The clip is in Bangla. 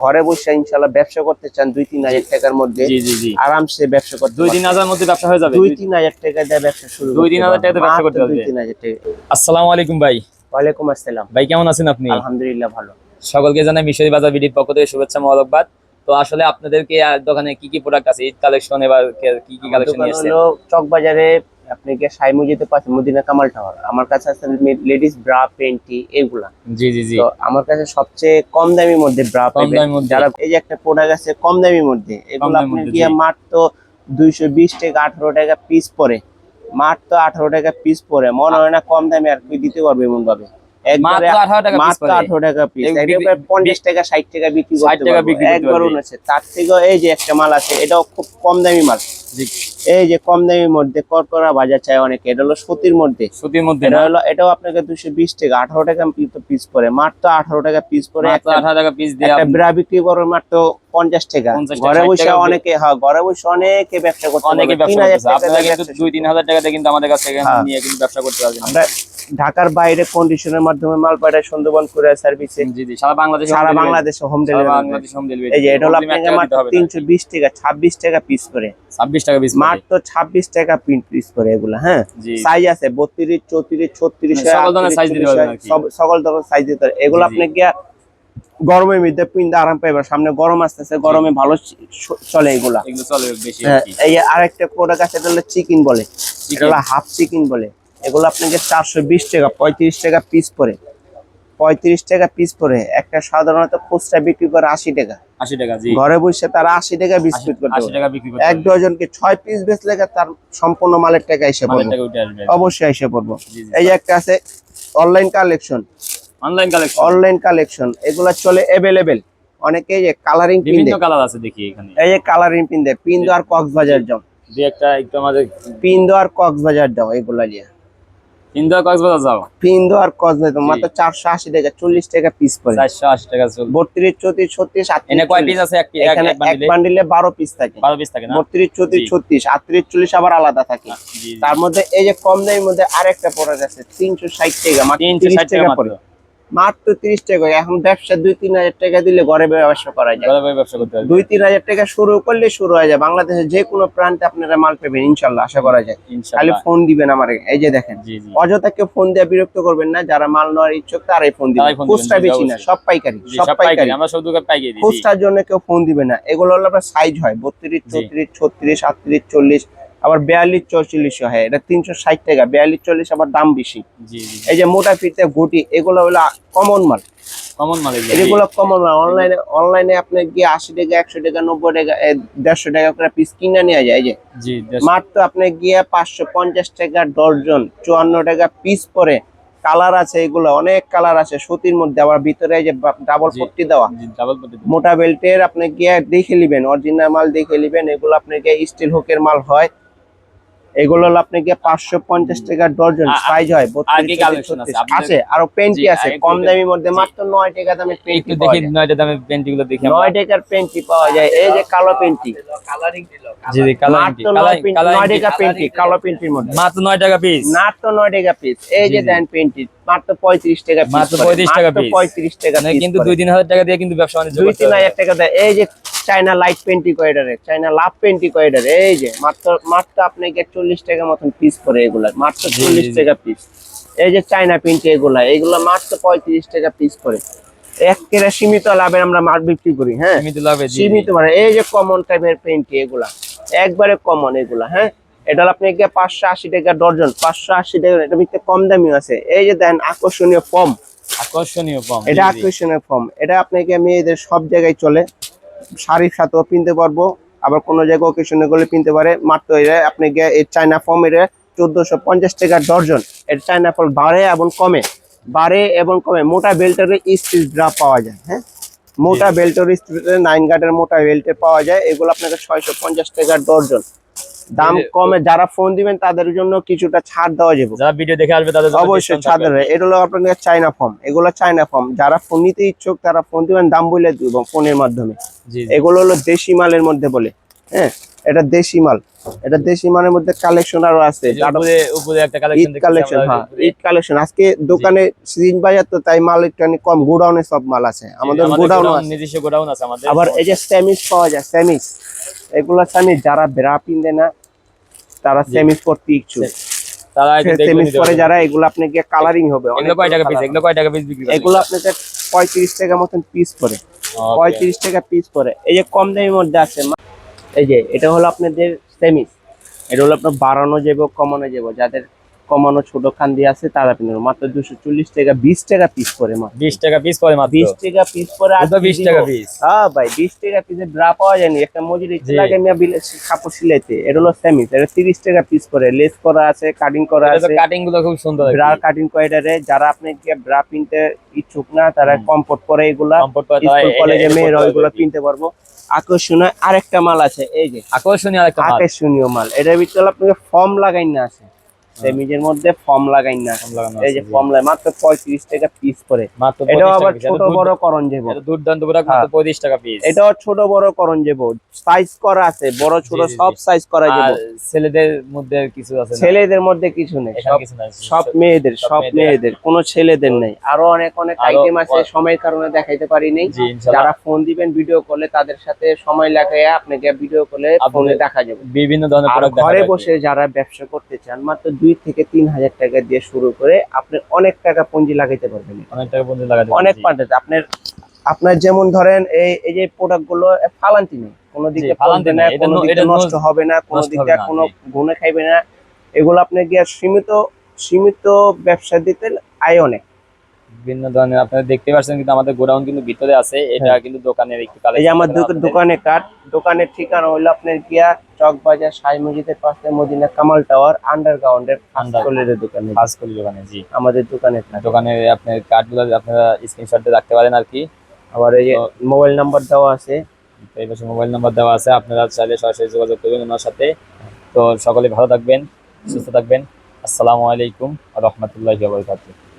ঘরে বসে ইনশাল্লাহ ব্যবসা করতে চান দুই তিন হাজার টাকার মধ্যে আরামসে ব্যবসা করতে দুই তিন হাজার মধ্যে ব্যবসা হয়ে যাবে? দুই তিন হাজার টাকা দিয়ে ব্যবসা শুরু দুই তিন হাজার পারবেন। ব্যবসা করতে দুই তিন হাজার টাকা আসসালামু আলাইকুম ভাই। ওয়ালাইকুম আসসালাম। ভাই কেমন আছেন আপনি? আলহামদুলিল্লাহ ভালো। সকলকে জানাই মিশরি বাজার বিডির পক্ষ থেকে শুভেচ্ছা মোবারকবাদ তো আসলে আপনাদেরকে আর দোকানে কি কি প্রোডাক্ট আছে? ঈদ কালেকশন এবার কি কি কালেকশন নিয়ে চক বাজারে আপনি কি সাই যেতে পাচ্ছেন মদিনা কামাল টাওয়ার আমার কাছে আছে লেডিস ব্রা পেন্টি এগুলা। জি জি জি। তো আমার কাছে সবচেয়ে কম দামির মধ্যে ব্রা পাবেন। যারা এই যে একটা প্রোডাক্ট আছে কম দামির মধ্যে। এগুলো আপনি কি গিয়ে মাত্র দুইশো বিশ টাকা আঠারো টাকা পিস পরে। মাত্র আঠারো টাকা পিস পরে। মনে হয় না কম দামে আর কি দিতে পারবে এমন ভাবে একবারে মাত্র 18 টাকা piece মাত্র পড়ে। আঠারো টাকা পিস এই বিক্রি- একবার টাকা ষাট টাকা বিক্রি 60 করতে টাকা পারব। বিক্রি করতে একবার পারবে। আছে তার থেকেও এই যে একটা মাল আছে এটাও খুব কম দামি মাল। জি। এই যে কম দামির মধ্যে করকরা বাজার চাই অনেকে এটা হলো সুতির মধ্যে। সুতির মধ্যে এটা হলো এটাও আপনাকে দুশো বিশ টাকা আঠারো টাকা পিস পরে মাত্র আঠারো টাকা পিস পরে আঠারো টাকা পিস দিয়ে বিক্রি করবে মাত্র পঞ্চাশ টাকা। ঘরে 60 বসে অনেকে হ্যাঁ ঘরে বসে অনেকে ব্যবসা করতে অনেকে পারবে। ব্যবসা 3000 করতেছে। টাকা দিয়ে কিন্তু দুই তিন হাজার টাকাতে কিন্তু আমাদের কাছ হ্যাঁ। নিয়ে কিন্তু ব্যবসা করতে পারবেন। ঢাকার বাইরে কন্ডিশনের মাধ্যমে মাল পাঠাই সুন্দরবন কুরিয়ার সার্ভিসে জি জি সারা বাংলাদেশে সারা বাংলাদেশে home delivery Bangladesh home delivery এই যে এটা হলো আপনাকে মাত্র তিনশো বিশ টাকা ছাব্বিশ টাকা পিস করে। ছাব্বিশ টাকা পিস মাত্র ছাব্বিশ টাকা প্রিন্ট পিস করে এগুলা হ্যাঁ? সাইজ আছে বত্রিশ চৌত্রিশ ছত্রিশ মানে সকল ধরনের size দিতে পারবেন সকল ধরনের সাইজ দিতে পারবেন এগুলো। আপনি গিয়া গরমের মধ্যে পিন্ডে আরাম পাইবেন। সামনে গরম আসতেছে গরমে ভালো চলে এগুলা। হ্যাঁ, এই আরেকটা প্রোডাক্ট আছে এটা হলো চিকেন বলে। এটা হলো হাফ চিকেন বলে। এগুলো আপনাকে চারশো বিশ টাকা পঁয়ত্রিশ টাকা পিস পরে। পঁয়ত্রিশ টাকা পিস পরে একটা সাধারণত খুচরা বিক্রি করে আশি টাকা। আশি টাকা ঘরে বসে তারা আশি টাকা বিস্কুট করতে এক ডজনকে ছয় পিস বেচলে তার সম্পূর্ণ মালের টাকা এসে পড়ব। অবশ্যই এসে পড়ব। এই একটা আছে online collection online collection online collection এগুলা চলে অ্যাভেলেবেল অনেকে যে কালারিং পিন বিভিন্ন কালার আছে দেখি এখানে। এই যে কালারিং পিন দেয় পিন দেওয়ার কক্সবাজার যাও। দুই একটা একটু আমাদের পিন দেওয়ার কক্সবাজার যাও এগুলা কক্সবাজার যাও। কক্সবাজার মাত্র টাকা টাকা পিস পড়ে। টাকা এনে কয় আছে? এক এক- এক এক বান্ডিলে বান্ডিলে বারো পিস থাকে। বারো পিস থাকে না? আবার আলাদা থাকে। জি। তার মধ্যে এই যে কম দামের মধ্যে আরেকটা আছে তিনশো ষাট টাকা মাত্র তিনশো ষাট টাকা টাকা পড়ে। মাত্র তিরিশ টাকা এখন ব্যবসা দুই তিন হাজার টাকা দিলে ঘরে ব্যবসা করা যায়। ব্যবসা করতে দুই তিন হাজার টাকা শুরু করলে শুরু হয়ে যায়। বাংলাদেশের যে কোনো প্রান্তে আপনারা মাল পাবেন ইনশাল্লাহ আশা করা যায়। খালি ফোন দিবেন আমার। এই যে দেখেন জি জি। অযথা কেউ ফোন দেওয়া বিরক্ত করবেন না। যারা মাল নেওয়ার ইচ্ছুক তারাই ফোন দিবেন। খুচরা বেশি না সব পাইকারি সব পাইকারি। পাইকারি। আমরা সব দোকান পাইকারি খুচরার জন্য কেউ ফোন দিবে না। এগুলো হলো আপনার সাইজ হয় বত্রিশ। চৌত্রিশ ছত্রিশ আটত্রিশ চল্লিশ। আবার বিয়াল্লিশ চৌচল্লিশ হয় এটা তিনশো ষাট টাকা বিয়াল্লিশ চল্লিশ আবার দাম বেশি। এই যে মোটা ফিতে গুটি এগুলো হলো কমন মাল। কমন মাল এগুলো, কমন মাল। অনলাইনে অনলাইনে আপনি গিয়ে আশি টাকা একশো টাকা নব্বই টাকা দেড়শো টাকা করে পিস কিনে নেওয়া যায় এই যে। মাত্র আপনি গিয়ে পাঁচশো পঞ্চাশ টাকা ডর্জন চুয়ান্ন টাকা পিস পরে কালার আছে এগুলো অনেক কালার আছে সুতির মধ্যে আবার ভিতরে যে ডাবল জি। পট্টি দেওয়া। মোটা বেল্টের আপনি গিয়ে দেখে নেবেন অরিজিনাল মাল দেখে নেবেন এগুলো আপনাকে স্টিল হুকের মাল হয় এগুলো হলো আপনি গিয়ে পাঁচশো পঞ্চাশ টাকা ডর্জন সাইজ হয় আর কি 32, collection আছে? 36 আপনাদের- আছে আরও পেন্টি আছে কম। দামির মধ্যে মাত্র নয় টাকা দামে পেন্টি দেখি। নয়টা দামের পেন্টি গুলো দেখি নয় টাকার পেন্টি পাওয়া যায়। এই যে কালো পেন্টি জি জি কালার মাত্র নয় টাকা পেন্টি কালো পেন্টির নয় টাকা পিস মাত্র নয় টাকা পিস এই যে জি। দেন পেন্টি মাত্র পঁয়ত্রিশ টাকা মাত্র করে। 35 টাকা পঁয়ত্রিশ টাকা মানে কিন্তু দুই তিন হাজার টাকা দিয়ে কিন্তু ব্যবসা দুই তিন হাজার টাকা দেয়। এই যে চাইনা লাইট পেন্টি কয়েডারে চাইনা লাভ পেন্টি কয়েডারে এই যে মাত্র মাত্র আপনাকে চল্লিশ টাকা মতন পিস করে এগুলা মাত্র চল্লিশ। টাকা পিস এই যে চাইনা পেন্টি এগুলা এগুলা মাত্র পঁয়ত্রিশ টাকা পিস করে। একেবারে সীমিত লাভে আমরা মাল বিক্রি করি হ্যাঁ? সীমিত লাভে। সীমিত মানে এই যে কমন টাইপের পেন্টি এগুলা একবারে কমন এগুলা হ্যাঁ? এটা হলো আপনাকে পাঁচশো আশি টাকা ডর্জন পাঁচশো আশি টাকা এটা ভিতরে কম দামিও আছে। এই যে দেন আকর্ষণীয় ফর্ম আকর্ষণীয় কম এটা আকর্ষণীয় ফর্ম এটা আপনাকে মেয়েদের সব জায়গায় চলে। শাড়ির সাথেও কিনতে পারব। আবার কোনো জায়গায় ওকেশনে গেলে পিনতে পারে। মাত্র এটা আপনাকে এই চায়না ফর্ম এটা চোদ্দশো পঞ্চাশ টাকা ডর্জন। এর চায়না ফল বাড়ে এবং কমে। বাড়ে এবং কমে। মোটা বেল্টের স্টিচ ড্রা পাওয়া যায় হ্যাঁ? মোটা বেল্টের নাইন গার্ডের মোটা বেল্টে পাওয়া যায়। এগুলো আপনাকে ছয়শো পঞ্চাশ টাকা ডর্জন। দাম কমে। যারা ফোন দিবেন তাদের জন্য কিছুটা ছাড় দেওয়া যাবে। যারা ভিডিও দেখে আসবে তাদের অবশ্যই ছাড় দেবে। এটা হলো আপনাদের চাইনা ফর্ম এগুলো চাইনা ফর্ম যারা ফোন নিতে ইচ্ছুক তারা ফোন দিবেন দাম বলে দিব ফোনের মাধ্যমে। এগুলো হলো দেশি মালের মধ্যে বলে হ্যাঁ? এটা দেশি মাল। এটা দেশি মালের মধ্যে কালেকশন আরও আছে। ঈদ কালেকশন হ্যাঁ ঈদ কালেকশন আজকে দোকানে সিজন বাজার তো তাই মাল একটু কম গোডাউনে সব মাল আছে। আমাদের গোডাউন আছে। নিজস্ব গোডাউন আছে আমাদের। আবার এই যে স্যামিস পাওয়া যায় স্যামিস এগুলো স্যামিস যারা ব্রা পিনবে না তারা। স্যামিস করতে ইচ্ছুক। তারা স্যামিস পরে যারা এগুলো আপনাকে কালারিং হবে এগুলো কয় টাকা পিস এগুলো কয় টাকা পিস বিক্রি এগুলো আপনাকে পঁয়ত্রিশ টাকা মতন পিস পরে. পঁয়ত্রিশ টাকা পিস পরে এই যে কম দামের মধ্যে আছে এই যে এটা হলো আপনাদের সেমিস এটা হলো আপনার বাড়ানো যাব কমানো যাব। যাদের কমানো ছোট খান্দি আছে তারা কিনবে মাত্র দুশো চল্লিশ টাকা বিশ টাকা পিস করে মা 20 টাকা পিস করে মাত্র। বিশ টাকা পিস করে আর ওটা কি 20 দিব? টাকা piece। হ্যাঁ ভাই বিশ টাকা পিসে ড্রা পাওয়া যায়নি। একটা মজুরি। লাগে মিয়া বিলে কাপড় সিলাইতে। এটা হলো সেমিস এটা তিরিশ টাকা পিস করে। লেস করা আছে কাটিং করা আছে। কাটিংগুলো খুব সুন্দর ব্রা কাটিং কয়টারে যারা আপনাকে ব্রা পিনতে ইচ্ছুক না তারা। কমফোর্ট এগুলা। করে স্কুল কলেজে মেয়েরা ওইগুলো। কিনতে পারব। আকর্ষণীয় আরেকটা মাল আছে এই যে। আকর্ষণীয় আরেকটা আকর্ষণীয় মাল। এটার ভিতরে আপনাকে ফর্ম লাগাই না আছে। সেমিজের মধ্যে ফর্ম লাগাই না। এই যে ফর্ম মাত্র পঁয়ত্রিশ টাকা পিস করে। আবার এটা ছোট বড় করণ যাব দুর্দান্ত প্রোডাক্ট মাত্র হ্যাঁ। 25 টাকা পিস ছোট বড় করণ যাব সাইজ করা আছে বড় ছোট সব সাইজ করা ছেলেদের মধ্যে কিছু আছে ছেলেদের মধ্যে কিছু নেই। সব মেয়েদের সব মেয়েদের। কোনো ছেলেদের নেই। আরও অনেক অনেক আইটেম আছে সময়ের কারণে দেখাইতে পারি নেই যারা ফোন দিবেন ভিডিও কলে তাদের সাথে সময় লাগাইয়া আপনাকে ভিডিও কলে ফোনে দেখা যাবে। বিভিন্ন ধরনের ঘরে বসে যারা ব্যবসা করতে চান মাত্র দুই থেকে তিন হাজার টাকা দিয়ে শুরু করে আপনি অনেক টাকা পুঁজি লাগাইতে পারবেন। অনেক টাকা লাগাতে অনেক আপনার আপনার যেমন ধরেন এই এই যে প্রোডাক্টগুলো ফালান্তি নেই। কোনো দিকে ফালান্তি না কোনো দিকে নষ্ট হবে না কোনো দিকে কোনো গুণে খাইবে না। এগুলো আপনি গিয়ে সীমিত সীমিত ব্যবসা দিতে আয় অনেক। বিভিন্ন ধরনের আপনারা দেখতে পাচ্ছেন কিন্তু আমাদের গোডাউন কিন্তু ভিতরে আছে এটা কিন্তু দোকানের একটু হ্যাঁ। এই যে আমার আপনাদের। দোকানে কাঠ দোকানের ঠিকানা হইল আপনার গিয়া চক বাজার সাই মসজিদের পাশে মদিনা কামাল টাওয়ার আন্ডারগ্রাউন্ডের ফার্স্ট দোকানে। করি দোকানে জি। আমাদের দোকানের কাঠ। দোকানে আপনার কার্ডগুলো আপনারা স্ক্রিনশট রাখতে পারেন আর কি। আবার এই যে মোবাইল নাম্বার দেওয়া আছে। এই পাশে মোবাইল নাম্বার দেওয়া আছে আপনারা চাইলে সরাসরি যোগাযোগ করবেন ওনার সাথে। তো সকলে ভালো থাকবেন সুস্থ থাকবেন। আসসালামু আলাইকুম রহমতুল্লাহি ওয়া বারাকাতুহু।